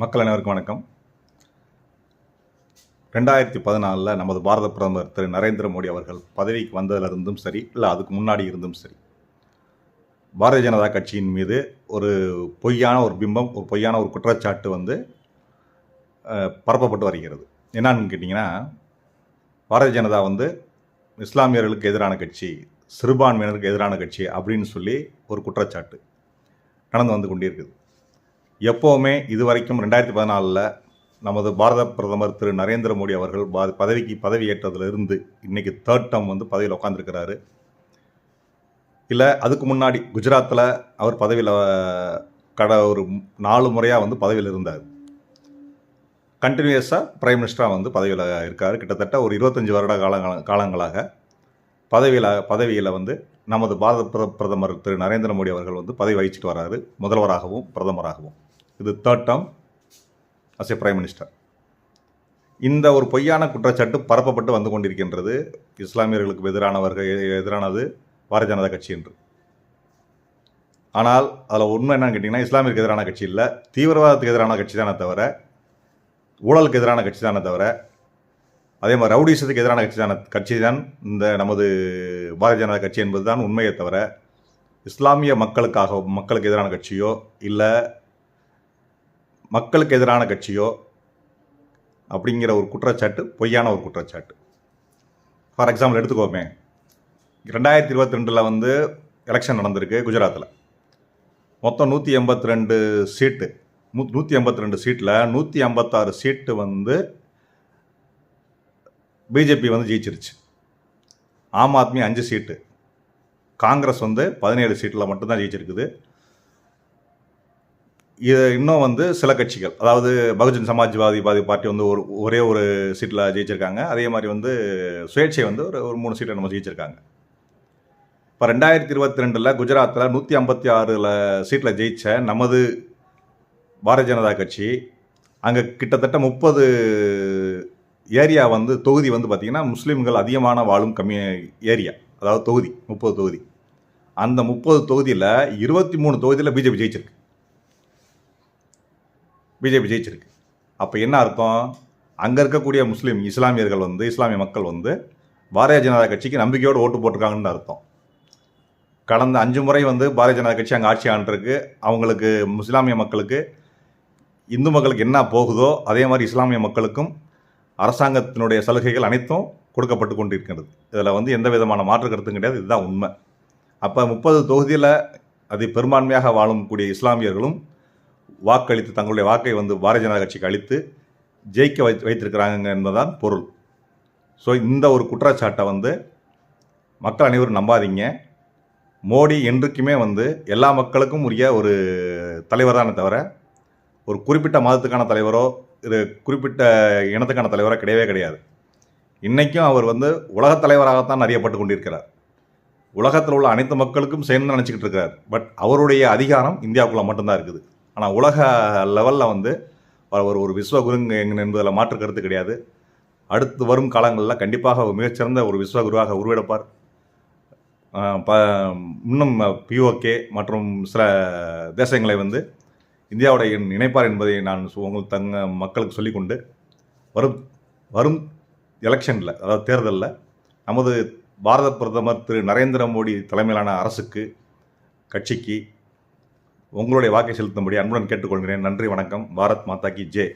மக்கள் அனைவருக்கும் வணக்கம். ரெண்டாயிரத்தி பதினாலில் நமது பாரத பிரதமர் திரு நரேந்திர மோடி அவர்கள் பதவிக்கு வந்ததிலிருந்தும் சரி இல்லை அதுக்கு முன்னாடி இருந்தும் சரி பாரதிய ஜனதா கட்சியின் மீது ஒரு பொய்யான ஒரு பிம்பம் ஒரு பொய்யான ஒரு குற்றச்சாட்டு வந்து பரப்பப்பட்டு வருகிறது. என்னன்னு கேட்டிங்கன்னா பாரதிய ஜனதா வந்து இஸ்லாமியர்களுக்கு எதிரான கட்சி சிறுபான்மையினருக்கு எதிரான கட்சி அப்படின்னு சொல்லி ஒரு குற்றச்சாட்டு நடந்து வந்து கொண்டிருக்குது. எப்போவுமே இது வரைக்கும் ரெண்டாயிரத்தி பதினாலில் நமது பாரத பிரதமர் திரு நரேந்திர மோடி அவர்கள் பா- பதவிக்கு பதவி ஏற்றதுலேருந்து இன்னைக்கு தேர்ட் டேர்ம் வந்து பதவியில் உட்காந்துருக்கிறாரு இல்லை அதுக்கு முன்னாடி குஜராத்தில் அவர் பதவியில் கட ஒரு நாலு முறையாக வந்து பதவியில் இருந்தார். கண்டினியூஸாக பிரைம் மினிஸ்டராக வந்து பதவியில் இருக்கார். கிட்டத்தட்ட ஒரு இருபத்தஞ்சி வருட காலங்கள காலங்களாக பதவியில் பதவியில் வந்து நமது பாரத பிரதமர் திரு நரேந்திர மோடி அவர்கள் வந்து பதவி வகிச்சிட்டு வராரு. முதல்வராகவும் பிரதமராகவும். இது third term as a prime minister இந்த ஒரு பொய்யான குற்றச்சாட்டு பரப்பப்பட்டு வந்து கொண்டிருக்கின்றது இஸ்லாமியர்களுக்கு எதிரானவர்கள் எதிரானது பாரதிய ஜனதா கட்சி என்று. ஆனால் அதில் உண்மை என்னன்னு கேட்டிங்கன்னா இஸ்லாமியருக்கு எதிரான கட்சி இல்லை தீவிரவாதத்துக்கு எதிரான கட்சி தானே தவிர ஊழலுக்கு எதிரான கட்சி தானே தவிர அதே மாதிரி ரவுடிசத்துக்கு எதிரான கட்சி தான கட்சி தான் இந்த நமது பாரதிய ஜனதா கட்சி என்பது தான் உண்மையை தவிர இஸ்லாமிய மக்களுக்காக மக்களுக்கு எதிரான கட்சியோ இல்லை மக்களுக்கு எதிரான கட்சியோ அப்படிங்கிற ஒரு குற்றச்சாட்டு பொய்யான ஒரு குற்றச்சாட்டு. ஃபார் எக்ஸாம்பிள் எடுத்துக்கோமே. ரெண்டாயிரத்தி இருபத்தி ரெண்டில் வந்து எலெக்ஷன் நடந்திருக்கு குஜராத்தில் மொத்தம் நூற்றி எண்பத்தி ரெண்டு சீட்டு நூ நூற்றி எண்பத்தி ரெண்டு சீட்டில் நூற்றி ஐம்பத்தாறு சீட்டு வந்து பிஜேபி வந்து ஜெயிச்சிருச்சு. ஆம் ஆத்மி அஞ்சு சீட்டு. காங்கிரஸ் வந்து பதினேழு சீட்டில் மட்டும்தான் ஜெயிச்சிருக்குது. இது இன்னும் வந்து சில கட்சிகள் அதாவது பகுஜன் சமாஜ்வாதி பாதி பார்ட்டி வந்து ஒரு ஒரே ஒரு சீட்டில் ஜெயிச்சிருக்காங்க. அதே மாதிரி வந்து சுயேட்சை வந்து ஒரு ஒரு மூணு சீட்டில் நம்ம ஜெயிச்சிருக்காங்க. இப்போ ரெண்டாயிரத்தி இருபத்தி ரெண்டில் குஜராத்தில் நூற்றி ஐம்பத்தி ஆறில் சீட்டில் ஜெயித்த நமது பாரதிய ஜனதா கட்சி அங்கே கிட்டத்தட்ட முப்பது ஏரியா வந்து தொகுதி வந்து பார்த்திங்கன்னா முஸ்லீம்கள் அதிகமான வாழும் கம்மி ஏரியா அதாவது தொகுதி முப்பது தொகுதி. அந்த முப்பது தொகுதியில் இருபத்தி மூணு தொகுதியில் பிஜேபி ஜெயிச்சிருக்கு. பிஜேபி ஜெயிச்சிருக்கு. அப்போ என்ன அர்த்தம்? அங்கே இருக்கக்கூடிய முஸ்லீம் இஸ்லாமியர்கள் வந்து இஸ்லாமிய மக்கள் வந்து பாரதிய ஜனதா கட்சிக்கு நம்பிக்கையோடு ஓட்டு போட்டிருக்காங்கன்னு அர்த்தம். கடந்த அஞ்சு முறை வந்து பாரதிய ஜனதா கட்சி அங்கே ஆட்சி ஆண்டிருக்கு. அவங்களுக்கு முஸ்லாமிய மக்களுக்கு இந்து மக்களுக்கு என்ன போகுதோ அதே மாதிரி இஸ்லாமிய மக்களுக்கும் அரசாங்கத்தினுடைய சலுகைகள் அனைத்தும் கொடுக்கப்பட்டு கொண்டிருக்கிறது இதில் வந்து எந்த விதமான மாற்று கருத்தும் கிடையாது. இதுதான் உண்மை. அப்போ முப்பது தொகுதியில் அது பெரும்பான்மையாக வாழக்கூடிய இஸ்லாமியர்களும் வாக்களித்து தங்களுடைய வாக்கை வந்து பாரதிய ஜனதா கட்சிக்கு அளித்து ஜெயிக்க வை வைத்திருக்கிறாங்க என்பதுதான் பொருள். ஸோ இந்த ஒரு குற்றச்சாட்டை வந்து மக்கள் அனைவரும் நம்பாதீங்க. மோடி என்றைக்குமே வந்து எல்லா மக்களுக்கும் உரிய ஒரு தலைவர் தானே தவிர ஒரு குறிப்பிட்ட மதத்துக்கான தலைவரோ இது குறிப்பிட்ட இனத்துக்கான தலைவரோ கிடையவே கிடையாது. இன்றைக்கும் அவர் வந்து உலகத் தலைவராகத்தான் அறியப்பட்டு கொண்டிருக்கிறார். உலகத்தில் உள்ள அனைத்து மக்களுக்கும் சேர்ந்து நினச்சிக்கிட்டு இருக்கிறார். பட் அவருடைய அதிகாரம் இந்தியாவுக்குள்ளே மட்டும்தான் இருக்குது. ஆனால் உலக லெவலில் வந்து அவர் ஒரு விஸ்வகுருங்க எங்க என்பதில் மாற்று கருத்து கிடையாது. அடுத்து வரும் காலங்களில் கண்டிப்பாக ஒரு மிகச்சிறந்த ஒரு விஸ்வகுருவாக உருவெடுப்பார். ப இன்னும் பிஓகே மற்றும் சில தேசங்களை வந்து இந்தியாவுடைய இணைப்பார் என்பதை நான் உங்கள் தங்க மக்களுக்கு சொல்லிக்கொண்டு வரும் வரும் எலெக்ஷனில் அதாவது தேர்தலில் நமது பாரத பிரதமர் திரு நரேந்திர மோடி தலைமையிலான அரசுக்கு கட்சிக்கு உங்களுடைய வாக்கை செலுத்தும்படி அன்புடன் கேட்டுக்கொள்கிறேன். நன்றி வணக்கம். பாரத் மாதா கி ஜே.